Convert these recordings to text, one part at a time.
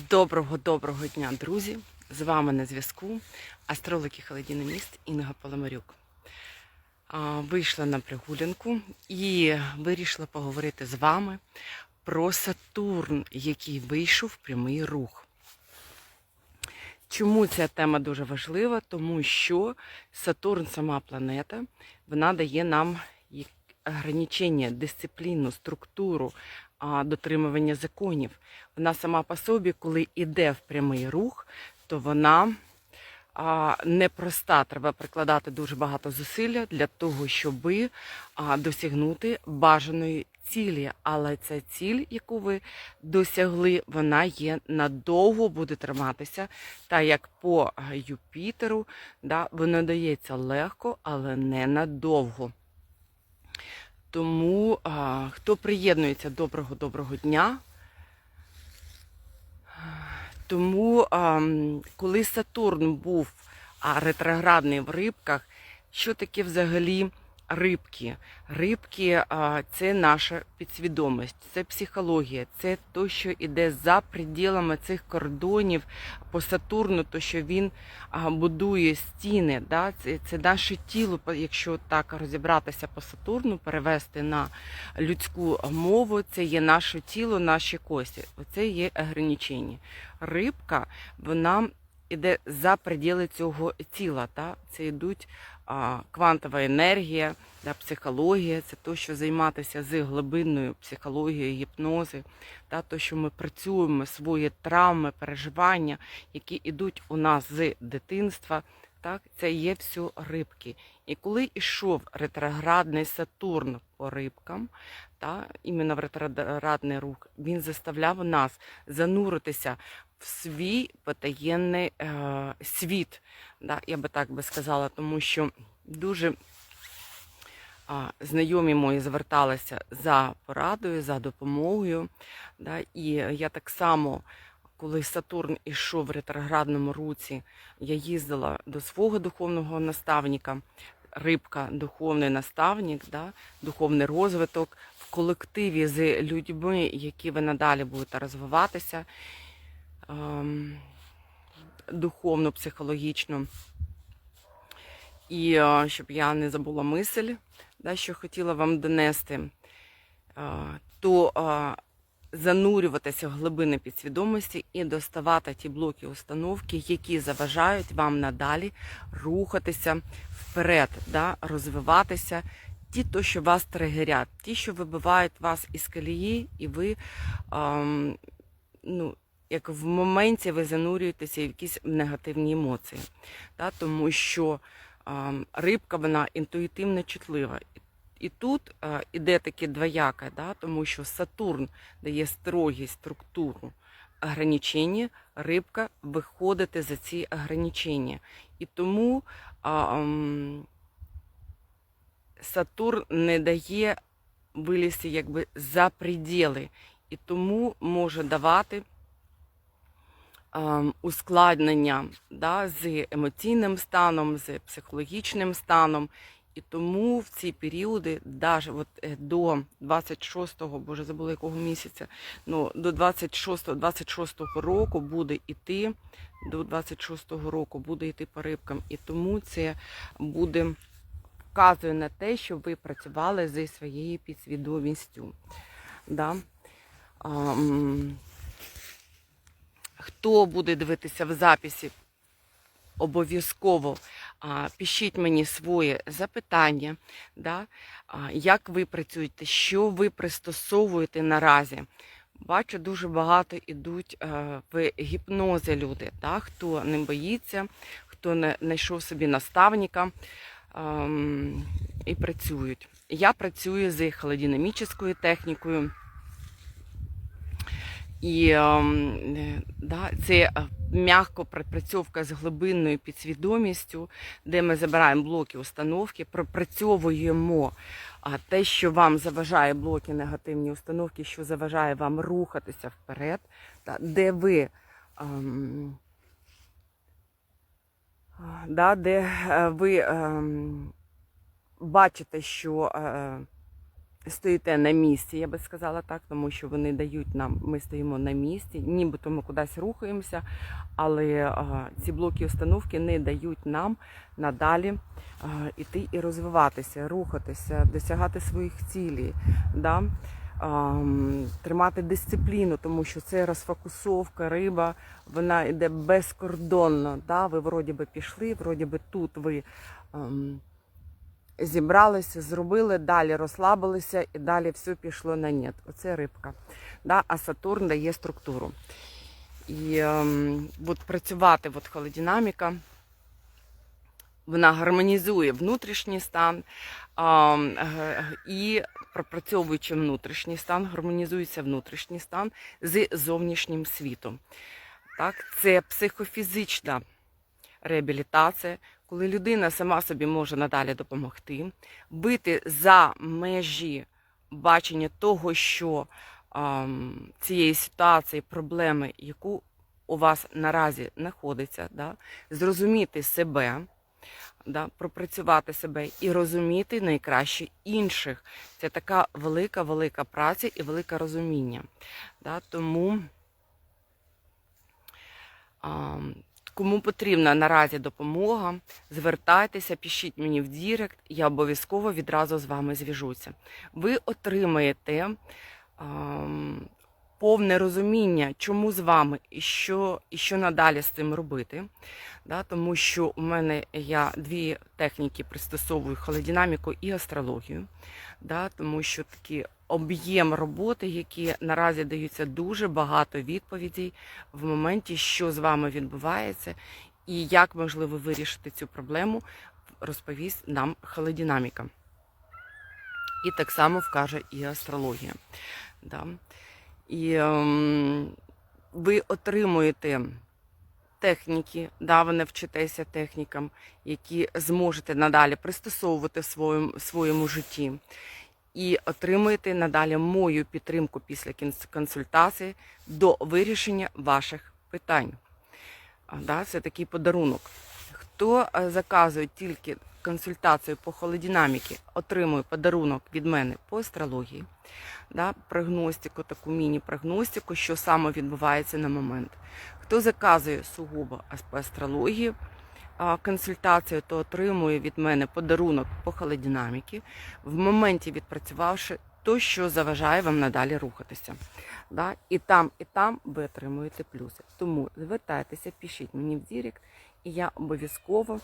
Доброго доброго дня, друзі! З вами на зв'язку астролог і міст Інга Паламарюк. Вийшла на прогулянку і вирішила поговорити з вами про Сатурн, який вийшов в прямий рух. Чому ця тема дуже важлива? Тому що Сатурн, сама планета, вона дає нам ограничення, дисципліну, структуру, дотримування законів. Вона сама по собі, коли йде в прямий рух, то вона непроста. Треба прикладати дуже багато зусилля для того, щоб досягнути бажаної цілі. Але ця ціль, яку ви досягли, вона є надовго буде триматися. Та як по Юпітеру, да, воно дається легко, але не надовго. Тому а, хто приєднується, доброго доброго дня. Тому, а, коли Сатурн був ретроградний в рибках, що таке взагалі рибки? Рибки це наша підсвідомість, це психологія, це то, що йде за пределами цих кордонів по Сатурну, то що він будує стіни. Да? Це, це наше тіло, якщо так розібратися по Сатурну, перевести на людську мову, це є наше тіло, наші кості. Оце є ограничення. Рибка, вона йде за пределы цього тіла. Та? Це йдуть а, квантова енергія, да, психологія, це то, що займатися з глибинною психологією, гіпнози, та, то, що ми працюємо, свої травми, переживання, які йдуть у нас з дитинства. Так, це є все рибки. І коли йшов ретроградний Сатурн по рибкам, та, іменно в ретроградний рух, він заставляв нас зануритися в свій потаєнний е, світ. Да, я би так би сказала, тому що дуже а, знайомі мої зверталися за порадою, за допомогою. Да, і я так само, коли Сатурн ішов в ретроградному руці, я їздила до свого духовного наставника, рибка, духовний наставник, да, духовний розвиток в колективі з людьми, які ви надалі будете розвиватися духовно, психологічно. І е, щоб я не забула мисль, да, що хотіла вам донести, е, то е, занурюватися в глибини підсвідомості і доставати ті блоки установки, які заважають вам надалі рухатися вперед, да, розвиватися. Ті, то, що вас тригерять, ті, що вибивають вас із колії, і ви ем, ну, як в моменті ви занурюєтеся в якісь негативні емоції. Та, тому що ем, рибка вона інтуїтивно чутлива. І- тут е, іде таке двояке, да, тому що Сатурн дає строгість, структуру, ограничення, рибка виходити за ці ограничення. І тому а, ем, Сатурн не дає вилізти якби за пределы, і тому може давати ускладнення да, з емоційним станом, з психологічним станом. І тому в ці періоди, навіть от е, до 26-го, боже, забула якого місяця, ну, до 26-26 року буде йти, до 26-го року буде йти по рибкам. І тому це буде вказує на те, що ви працювали зі своєю підсвідомістю. Да? А, хто буде дивитися в записі, обов'язково пишіть мені свої запитання, да? як ви працюєте, що ви пристосовуєте наразі. Бачу, дуже багато йдуть е, в гіпнози люди, да? хто не боїться, хто не знайшов собі наставника ем, і працюють. Я працюю з холодинамічною технікою. І ем, е, да, це е, м'яко пропрацьовка з глибинною підсвідомістю, де ми забираємо блоки установки, пропрацьовуємо те, що вам заважає блоки негативні установки, що заважає вам рухатися вперед, да, де ви. ем, да, де е, ви ем, бачите, що е, стоїте на місці, я би сказала так, тому що вони дають нам, ми стоїмо на місці, нібито ми кудись рухаємося, але а, ці блоки установки не дають нам надалі а, іти і розвиватися, рухатися, досягати своїх цілей. Да? Тримати дисципліну, тому що це розфокусовка, риба, вона йде безкордонно. Да? Ви вроді би пішли, вроді би тут ви зібралися, зробили, далі розслабилися і далі все пішло на нет. Оце рибка. Да? А Сатурн дає структуру. І ем, от працювати от холодинаміка, вона гармонізує внутрішній стан е, і пропрацьовуючи внутрішній стан, гармонізується внутрішній стан з зовнішнім світом. Так, це психофізична реабілітація, коли людина сама собі може надалі допомогти, вийти за межі бачення того, що ем, цієї ситуації, проблеми, яку у вас наразі знаходиться, да, зрозуміти себе, да, пропрацювати себе і розуміти найкраще інших. Це така велика, велика праця і велике розуміння. Да, тому кому потрібна наразі допомога, звертайтеся, пишіть мені в Дірект, я обов'язково відразу з вами зв'яжуся. Ви отримаєте ам, повне розуміння, чому з вами і що, і що надалі з цим робити. Да, тому що у мене я дві техніки пристосовую холодинаміку і астрологію. Да, тому що такий об'єм роботи, які наразі даються дуже багато відповідей в моменті, що з вами відбувається, і як можливо вирішити цю проблему, розповість нам холодинаміка. І так само вкаже і астрологія. Да. І ем, ви отримуєте техніки, да, ви навчитеся технікам, які зможете надалі пристосовувати в своєму, в своєму житті. І отримуєте надалі мою підтримку після консультації до вирішення ваших питань. Да, це такий подарунок. Хто е, заказує тільки консультацію по холодинаміки, отримує подарунок від мене по астрології, да, прогностику, таку міні-прогностику, що саме відбувається на момент. Хто заказує сугубо по астрології консультацію, то отримує від мене подарунок по холодинаміки, в моменті відпрацювавши то, що заважає вам надалі рухатися. Да? І там, і там ви отримуєте плюси. Тому звертайтеся, пишіть мені в Дірект, і я обов'язково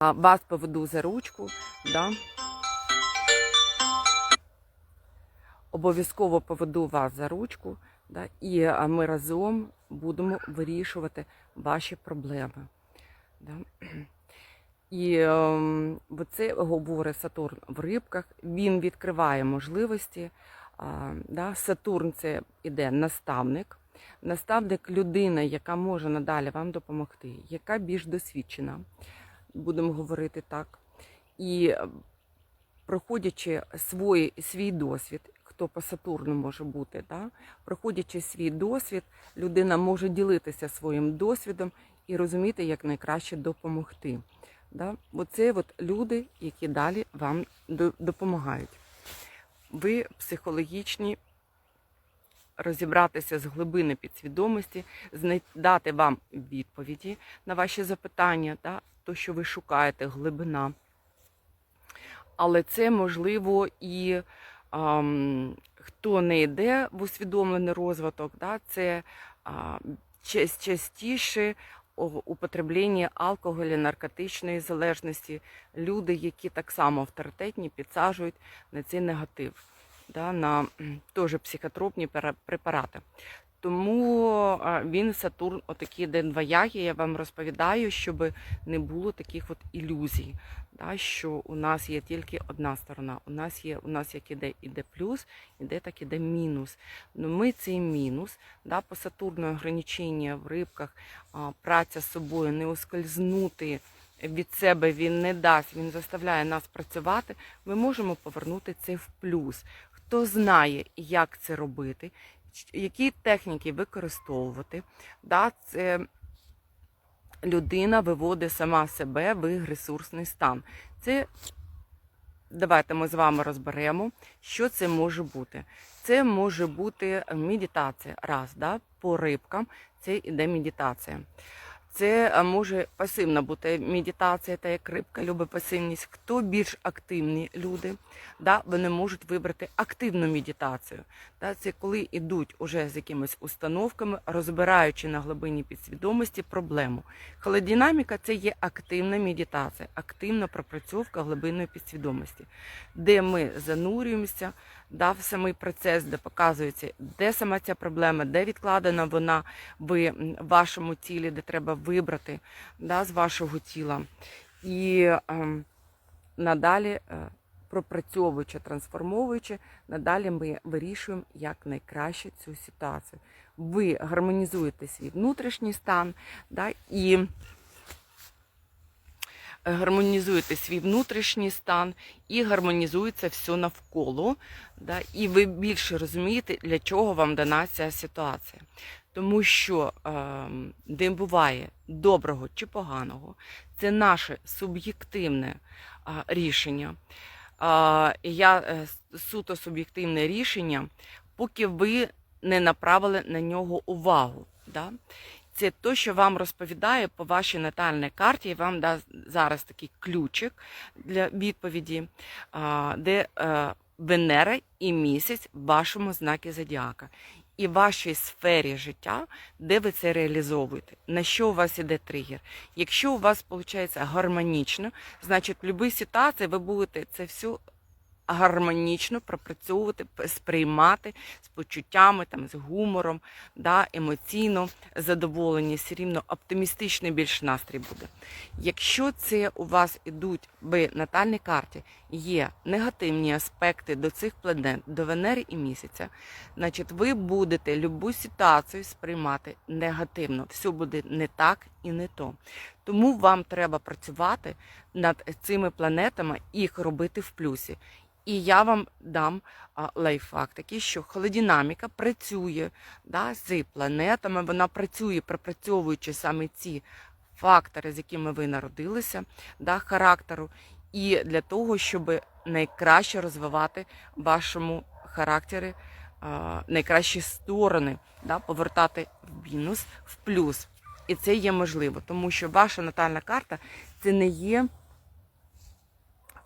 вас поведу за ручку. Да? Обов'язково поведу вас за ручку, да? і ми разом будемо вирішувати ваші проблеми. Да? І бо це говорить Сатурн в рибках, він відкриває можливості. А, да? Сатурн це іде наставник. Наставник людина, яка може надалі вам допомогти, яка більш досвідчена, будемо говорити так. І е, проходячи свій, свій досвід, хто по Сатурну може бути, да? проходячи свій досвід, людина може ділитися своїм досвідом і розуміти, як найкраще допомогти. Да? Оце от люди, які далі вам допомагають. Ви психологічні, розібратися з глибини підсвідомості, дати вам відповіді на ваші запитання, да? то, що ви шукаєте, глибина. Але це можливо і хто не йде в усвідомлений розвиток, да, це а, частіше употреблення алкоголю, наркотичної залежності, люди, які так само авторитетні, підсаджують на цей негатив, да, на теж психотропні препарати. Тому він Сатурн, отакий день двоягі, я вам розповідаю, щоб не було таких от ілюзій, да, що у нас є тільки одна сторона. У нас є, у нас як іде, іде плюс, іде так іде мінус. Ну ми цей мінус, да, по Сатурну ограничення в рибках, праця з собою, не ускользнути від себе він не дасть, він заставляє нас працювати. Ми можемо повернути це в плюс. Хто знає, як це робити, які техніки використовувати, да, це людина виводить сама себе в ресурсний стан. Це давайте ми з вами розберемо, що це може бути. Це може бути медитація. Раз, да, по рибкам це іде медитація. Це е, може пасивна бути медитація, та як рибка любить пасивність. Хто більш активні люди, да, вони можуть вибрати активну медитацію. Да, це коли йдуть уже з якимись установками, розбираючи на глибині підсвідомості проблему. Холодинаміка це є активна медитація, активна пропрацьовка глибинної підсвідомості, де ми занурюємося да, в самий процес, де показується, де сама ця проблема, де відкладена вона в вашому тілі, де треба вибрати да, з вашого тіла. І ем, надалі, е, пропрацьовуючи, трансформовуючи, надалі ми вирішуємо як найкраще цю ситуацію. Ви гармонізуєте свій внутрішній стан да, і гармонізуєте свій внутрішній стан і гармонізується все навколо. Да, і ви більше розумієте, для чого вам дана ця ситуація. Тому що е, не буває доброго чи поганого, це наше суб'єктивне е, рішення. Е, я е, суто суб'єктивне рішення, поки ви не направили на нього увагу. Да? Це те, що вам розповідає по вашій натальній карті, і вам дасть зараз такий ключик для відповіді, де е, Венера і місяць в вашому знакі зодіака. І вашій сфері життя, де ви це реалізовуєте, на що у вас іде тригер. Якщо у вас виходить гармонічно, значить в будь-якій ситуації ви будете це все гармонічно пропрацьовувати, сприймати з почуттями, там, з гумором, да, емоційно задоволені, все рівно оптимістичний більш настрій буде. Якщо це у вас ідуть в натальній карті, є негативні аспекти до цих планет, до Венери і місяця, значить ви будете любу ситуацію сприймати негативно. Все буде не так і не то. Тому вам треба працювати над цими планетами і їх робити в плюсі. І я вам дам лайфхак такий, що холодинаміка працює да, з планетами, вона працює, пропрацьовуючи саме ці фактори, з якими ви народилися, да, характеру, і для того, щоб найкраще розвивати вашому характері найкращі сторони, да, повертати в мінус, в плюс. І це є можливо, тому що ваша натальна карта це не є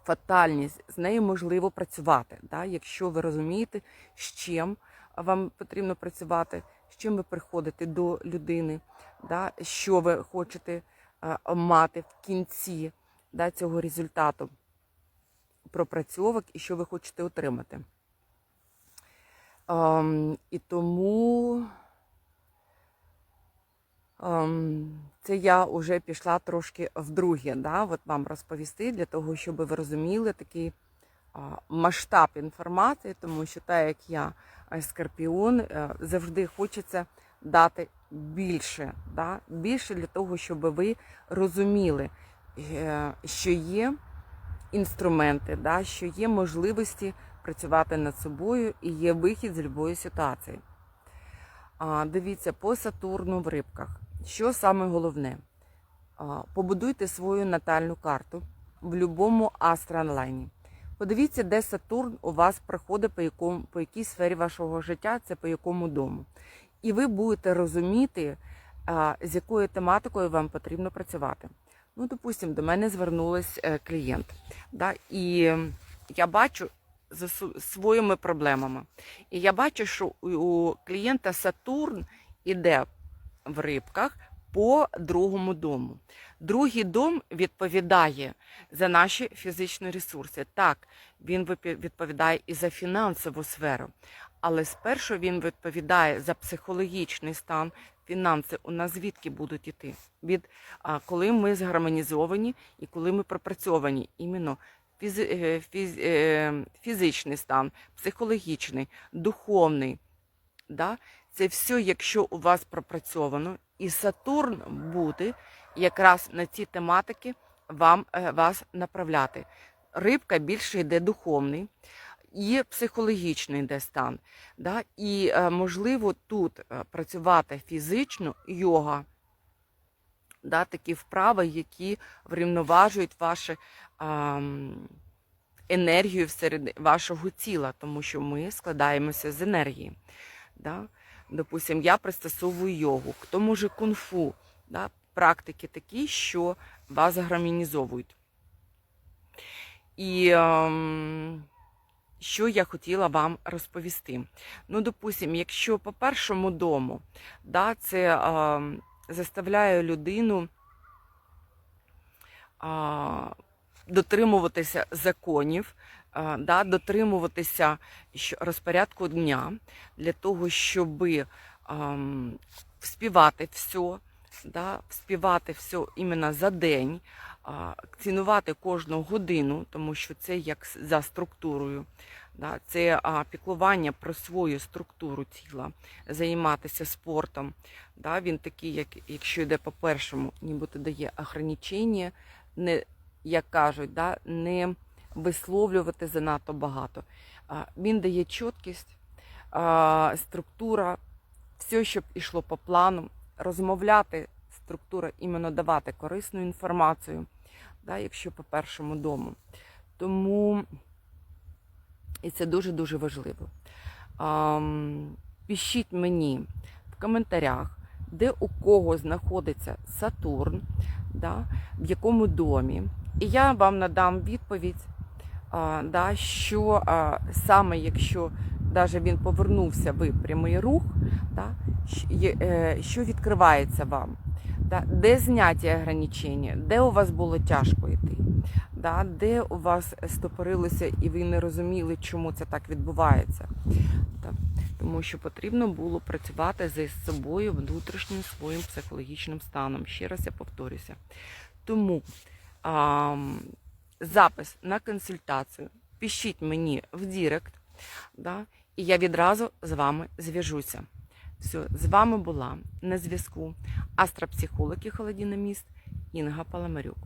фатальність, з нею можливо працювати. Да? Якщо ви розумієте, з чим вам потрібно працювати, з чим ви приходите до людини, да? що ви хочете е, мати в кінці да, цього результату пропрацьовок і що ви хочете отримати. Ем, і тому це я вже пішла трошки вдруге, да, от вам розповісти, для того, щоб ви розуміли такий масштаб інформації, тому що так як я скорпіон, е, завжди хочеться дати більше, да, більше для того, щоб ви розуміли, е, що є інструменти, да, що є можливості працювати над собою і є вихід з будь-якої ситуації. Дивіться, по Сатурну в рибках. Що саме головне? Побудуйте свою натальну карту в будь-якому астроонлайні. Подивіться, де Сатурн у вас проходить по, якому, по якій сфері вашого життя, це по якому дому. І ви будете розуміти, з якою тематикою вам потрібно працювати. Ну, допустимо, до мене звернулась е, клієнт. Да, і я бачу за своїми проблемами. І я бачу, що у клієнта Сатурн іде в рибках по другому дому. Другий дом відповідає за наші фізичні ресурси. Так, він відповідає і за фінансову сферу, але спершу він відповідає за психологічний стан. Фінанси у нас звідки будуть іти? Від а, коли ми згармонізовані і коли ми пропрацьовані. Іменно е, фіз, е, фізичний стан, психологічний, духовний. Да? Це все, якщо у вас пропрацьовано, і Сатурн буде якраз на ці тематики вам, е, вас направляти. Рибка більше йде духовний і психологічний йде стан. Да? І е, можливо тут е, працювати фізично, йога, да? такі вправи, які врівноважують ваше ам, енергію всередині вашого тіла, тому що ми складаємося з енергії. Да? Допустим, я пристосовую йогу. Хто може кунг-фу, да? практики такі, що вас гармонізовують. І ем, що я хотіла вам розповісти. Ну, допустим, якщо по першому дому, да, це ем, заставляє людину а, дотримуватися законів, да, дотримуватися розпорядку дня для того, щоб ам, вспівати все, да, вспівати все іменно за день, цінувати кожну годину, тому що це як за структурою. Да, це піклування про свою структуру тіла, займатися спортом. Да, він такий, як якщо йде по першому, нібито дає ограничення, не, як кажуть, да, не висловлювати занадто багато. Він дає чіткість, структура, все, щоб йшло по плану, розмовляти структура, іменно давати корисну інформацію, да, якщо по першому дому. Тому і це дуже-дуже важливо. Пишіть мені в коментарях, де у кого знаходиться Сатурн, да, в якому домі. І я вам надам відповідь, да, що саме якщо даже він повернувся в прямий рух, да, е, що відкривається вам, да, де зняті ограничення, де у вас було тяжко йти, да, де у вас стопорилося і ви не розуміли, чому це так відбувається. Да. Тому що потрібно було працювати зі собою внутрішнім своїм психологічним станом. Ще раз я повторюся. Тому а, запис на консультацію пишіть мені в Дірект, да, і я відразу з вами зв'яжуся. Все, з вами була на зв'язку астропсихолог і холодіноміст Інга Паламарюк.